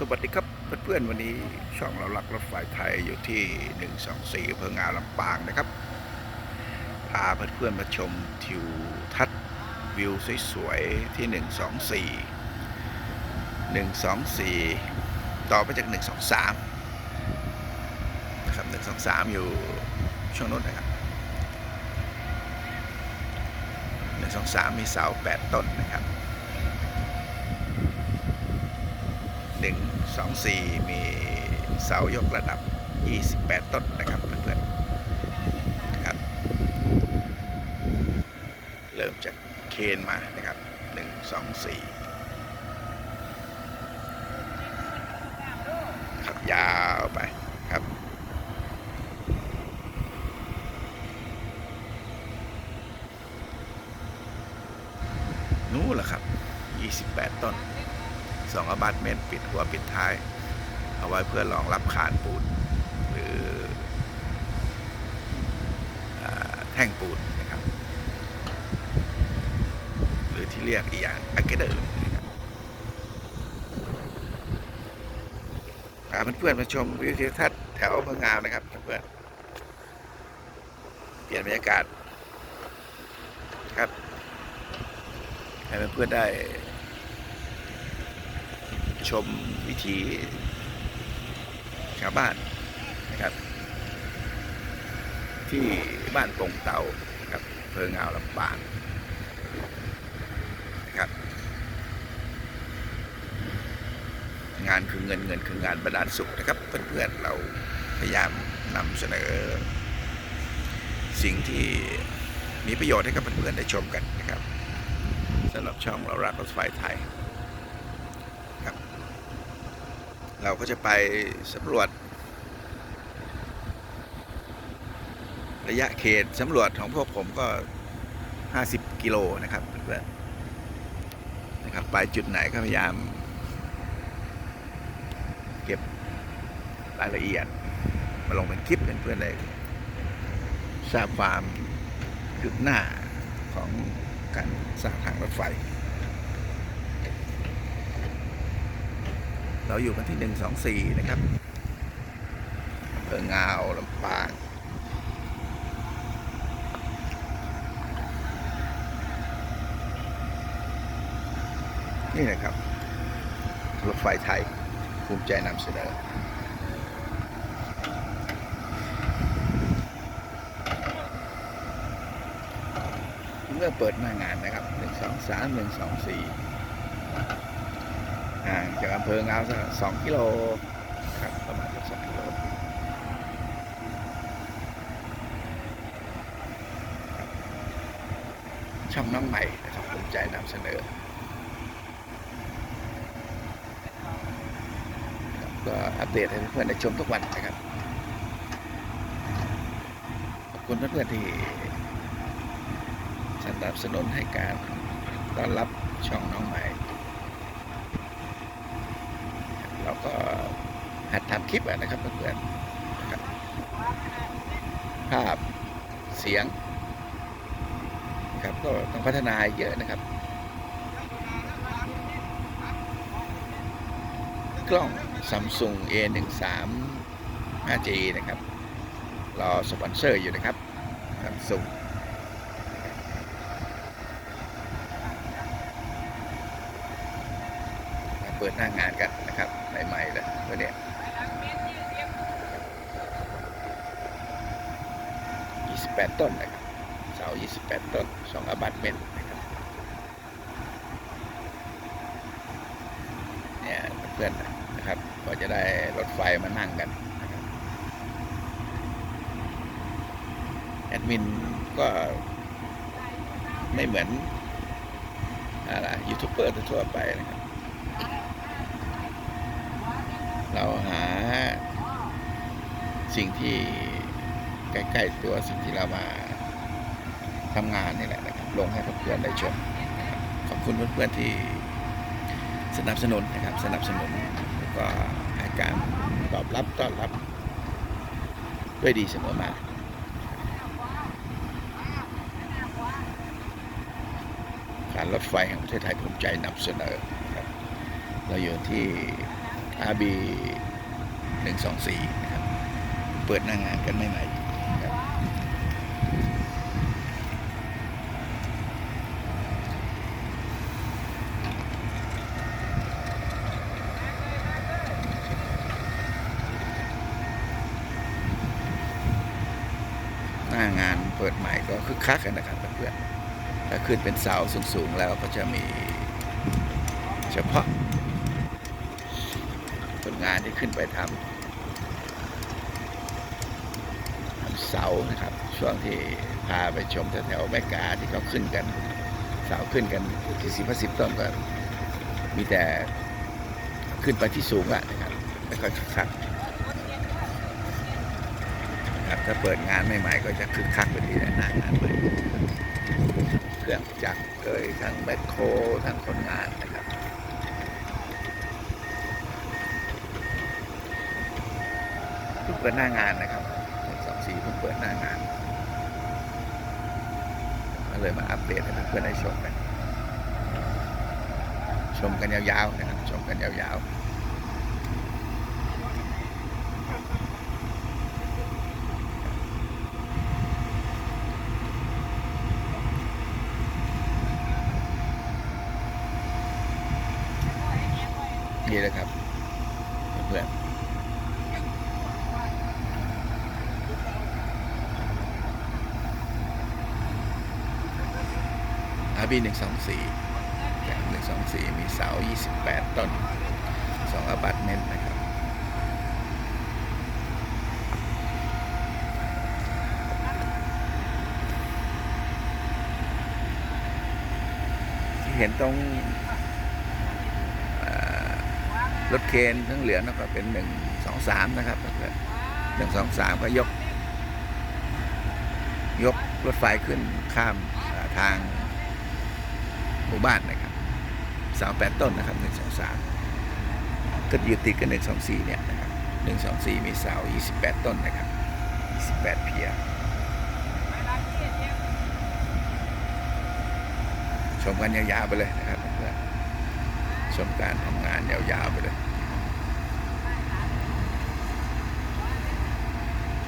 สวัสดีครับเพื่อนๆวันนี้ช่องเราลักรถไฟไทยอยู่ที่ 124อำเภองาลำปางนะครับ พาเพื่อนๆมาชมทิวทัศน์วิวสวยๆที่ 124 124 ต่อไปจาก 123นะครับ123 อยู่ช่วงโน้นนะครับ123 มีเสา 8 ต้นนะครับ หนึ่งสองสี่มีเสายกระดับ 28 ต้นนะครับเพื่อนๆนะครับ เริ่มจากเคนมานะครับหนึ่งสองสี่ครับยาวไปครับนู้นแหละครับ 28 ต้น สองอบาร์ตเมนต์ปิดหัวปิดท้าย เอาไว้เพื่อรองรับคานปูนหรืออแท่งปูนนะครับ หรือที่เรียกอีกอย่างอะเกเดอร์พาเพื่อนๆมาชมวิวทิวทัศน์แถวเมืองงามนะครับเพื่อนเปลี่ยนบรรยากาศครับให้เพื่อนๆได้ ชมวิถีชาวบ้านนะครับ ที่บ้านปงเตาครับเพิงงาวลำปางนะครับ งานคือเงินเงินคืองานบรรดาลสุขนะครับ เพื่อนๆเราพยายามนำเสนอ สิ่งที่มีประโยชน์ให้กับเพื่อนๆได้ชมกันนะครับสำหรับช่องเรารักรถไฟไทย เราก็จะไปสำรวจ ระยะเขตสำรวจของพวกผมก็ 50 กิโลนะครับเพื่อนนะครับไปจุดไหนก็พยายาม เก็บรายละเอียด มาลงเป็นคลิปเพื่อนๆได้ทราบความคืบหน้าของการสร้างทางรถไฟ เราอยู่กันที่ 124 นะครับอำเภองาวลำปางนี่นะครับ รถไฟไทย ภูมิใจนำเสนอเมื่อเปิดหน้างานนะครับ 1 2 3 1 2 4 จากอำเภองาวสักสองกิโลครับประมาณสองกิโลช่องน้องใหม่นะครับภูมิใจนำเสนอก็อัปเดตให้เพื่อนๆได้ชมทุกวันนะครับ ขอบคุณเพื่อนๆที่สนับสนุนให้การต้อนรับช่องน้องใหม่ เราก็ หัดทำคลิปนะครับเพื่อนๆภาพเสียง ครับก็ต้องพัฒนาเยอะนะครับ กล้อง Samsung A13 5G นะครับ รอสปอนเซอร์อยู่นะครับ Samsung เปิดหน้างานกันนะครับใหม่ๆเลยวันนี้ย 28 ต้นนะครับเสา 28 ต้น2อบาร์ตเมนต์นะครับเนี่ยเพื่อนๆนะครับก็จะได้รถไฟมานั่งกันนะครับแอดมินก็ไม่เหมือนอะไรยูทูบเบอร์ทั่วไปนะครับ เราหาสิ่งที่ ใกล้ ๆ ตัวสิ่งที่เรามาทำงานนี่แหละนะครับลงให้เพื่อนๆได้ชมขอบคุณเพื่อนๆที่สนับสนุนนะครับสนับสนุนแล้วก็ให้การตอบรับต้อนรับ ด้วยดีเสมอมาการรถไฟแห่งประเทศไทยภูมิใจนำเสนอนะครับเราอยู่ที่ RB หนึ่งสองสี่นะครับ เปิดหน้างานกันใหม่ๆนะครับหน้างานเปิดใหม่ก็คึกคักกันนะครับเพื่อนๆถ้าขึ้นเป็นเสาสูงๆแล้วก็จะมีเฉพาะคนงานที่ขึ้นไปทำทำเสานะครับ ช่วงที่พาไปชมแถวๆแม่กาที่เขาขึ้นกัน เสาขึ้นกันที่สิบสิบต้นก็มีแต่ขึ้นไปที่สูงอะนะครับแล้วก็คึกคัก ถ้าเปิดงานใหม่ๆก็จะคึกคักไปทีละหน้างานใหม่เครื่องจักรเอ่ยทั้งแบคโคทั้งคนงานนะครับเพิ่งเปิดหน้างานนะครับสองสี่เพิ่งเปิดหน้างานก็เลยมาอัปเดตให้เพื่อนๆได้ชมกันชมกันยาวๆนะครับชมกันยาวๆ นี่เลยครับเพื่อนอาบีหนึ่งสองสี่จากหนึ่งสองสี่มีเสายี่สิบแปดต้นสองอพาร์ตเมนต์นะครับที่เห็นตรง รถเคนทั้งเหลือนั่นก็เป็นหนึ่งสองสามนะครับหนึ่งสองสามก็ยก ยกรถไฟขึ้นข้ามทางหมู่บ้านนะครับสาแปดต้นนะครับหนึ่งสองสามก็อยู่ติดกันหนึ่งสองสี่เนี่ยนะครับหนึ่งสองสี่มีเสายี่สิบแปดต้นนะครับยี่สิบแปดเพียชมกันยาวๆไปเลยนะครับเพื่อน ชมการทำงานยาวๆไปเลย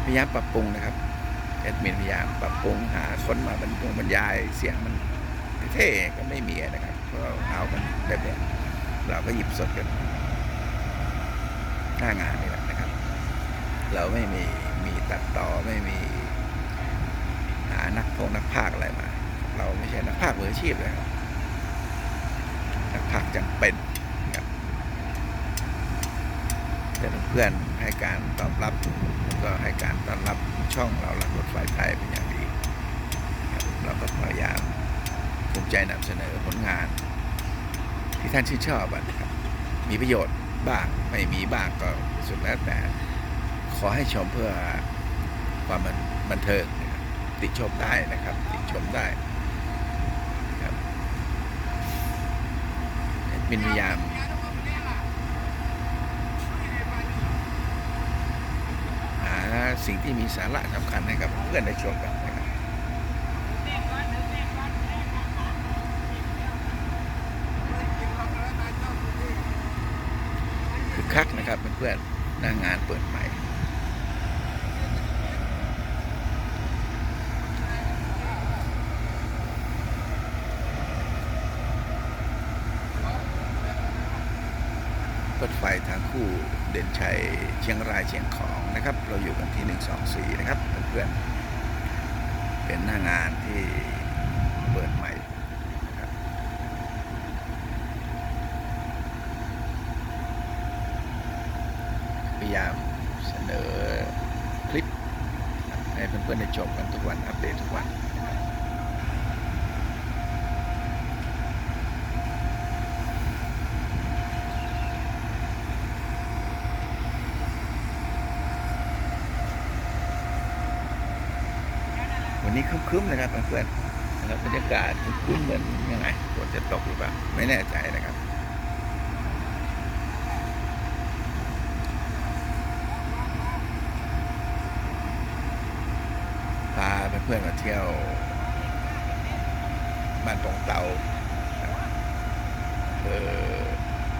พยายามปรับปรุงนะครับแอดมินพยายามปรับปรุงหาคนมาบรรยงบรรยายเสียงมันเท่ก็ไม่มีนะครับเพราะเอากันแบบเนี้เราก็หยิบสดกันหน้างานนี่แหละนะครับ เราไม่มีมีตัดต่อไม่มี หานักพงนักพากย์อะไรมา เราไม่ใช่นักพากย์มืออาชีพเลยครับ นักพากจำเป็นครับเพื่อนๆให้การตอบรับก็ให้การต้อนรับช่องเราหลักรถไฟไทยเป็นอย่างดีครับเราก็พยายามภูมิใจนำเสนอผลงาน ที่ท่านชื่นชอบนะครับมีประโยชน์บ้างไม่มีบ้างก็สุดแล้วแต่ ขอให้ชมเพื่อความบันบันเทิงติชมได้นะครับ ติชมได้นะครับ บินพยายามหาสิ่งที่มีสาระสำคัญให้กับเพื่อนได้ชมกันนะครับคือคักนะครับเพื่อนๆหน้างานเปิดใหม่ รถไฟทางคู่เด่นชัยเชียงรายเชียงของนะครับ เราอยู่กันที่ 124 นะครับเพื่อนๆเป็นหน้างานที่เปิดใหม่นะครับพยายามเสนอคลิปให้เพื่อนๆได้ชมกันทุกวันอัปเดตทุกวัน วั นี้ครึ้มๆนะครับเพื่อนๆนะครับบรรยากาศครึ้มๆเหมือนยังไงฝนจะตกหรือเปล่าไม่แน่ใจนะครับพาเพื่อนๆมาเที่ยวบ้านตรงเตาครับอำเภอ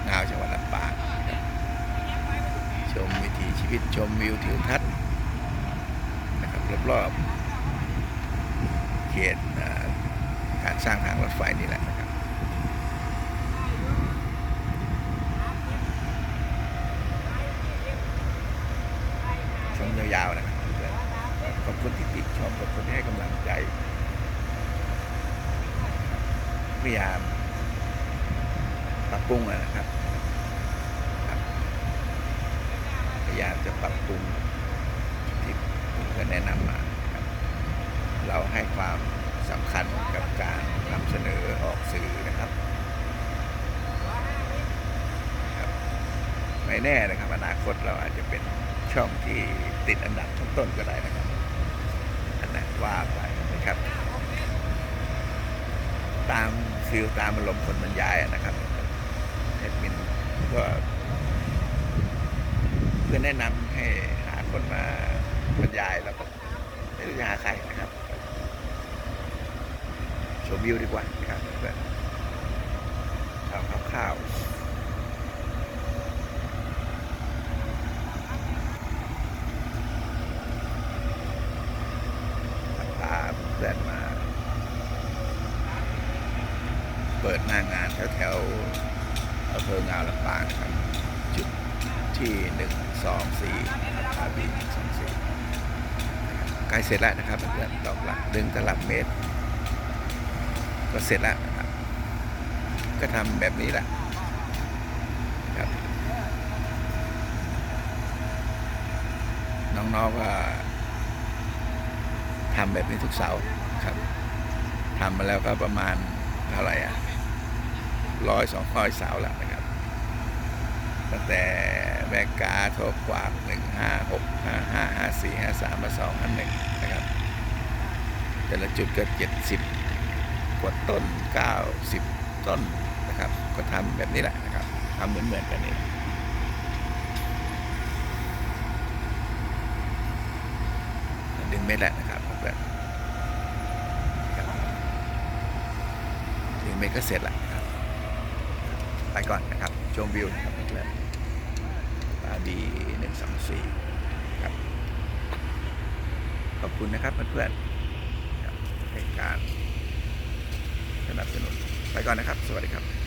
งาวจังหวัดลำปางชมวิถีชีวิตชมวิวทิวทัศน์นะครับรอบๆ เขตการสร้างทางรถไฟนี่แหละนะครับ ชมยาวๆนะครับเพื่อนขอบคุณที่ติดชมขอบคุณที่ให้กำลังใจพยายามปรับปรุงอะนะครับครับพยายามจะปรับปรุงที่เพื่อนแนะนำมาครับเราให้ความสำคัญกับการนำเสนอออกสื่อนะครับไม่แน่นะครับอนาคตเราอาจจะเป็นช่องที่ติดอันดับต้นๆก็ได้นะครับอันนั้นว่าไปนะครับ ตามฟิลตามอารมณ์คนบรรยายนะครับแอดมินก็เพื่อแนะนำให้หาคนมาบรรยายแล้วก็ไม่รู้จะหาใครนะครับชม วิวดีกว่านะครับเพื่อนเอาคร่าวๆพาเพื่อนมา เปิดหน้างานแถวแถวๆอำเภองาวลำปางครับ จุดที่หนึ่งสองสี่อาบีหนึ่งสองสี่ใกล้เสร็จแล้วนะครับเพื่อนดอกหลักดึงตลับเมตร ก็เสร็จแล้วนะครับก็ทำแบบนี้แหละครับน้องๆก็ทำแบบนี้ทุกเสาร์ครับทำมาแล้วก็ประมาณเท่าไหร่อะร้อยสองร้อยเสาแล้วนะครับตั้งแต่แบงกาโทรกวากหนึ่งห้าหกห้าห้าห้าสี่ห้าสามมาสองอันหนึ่งนะครับ แต่ละจุดก็เจ็ดสิบ กว่าต้นเก้าสิบต้นนะครับ ก็ทำแบบนี้แหละนะครับทำเหมือนเหมือนๆกันนี่แหละดึงเม็ดแหละนะครับเพื่อนครับดึงเม็ดก็เสร็จละครับ ไปก่อนนะครับ ชมวิวนะครับเพื่อนตาดีหนึ่งสองสี่ครับ ขอบคุณนะครับเพื่อนๆในการ สนับสนุนไปก่อนนะครับ สวัสดีครับ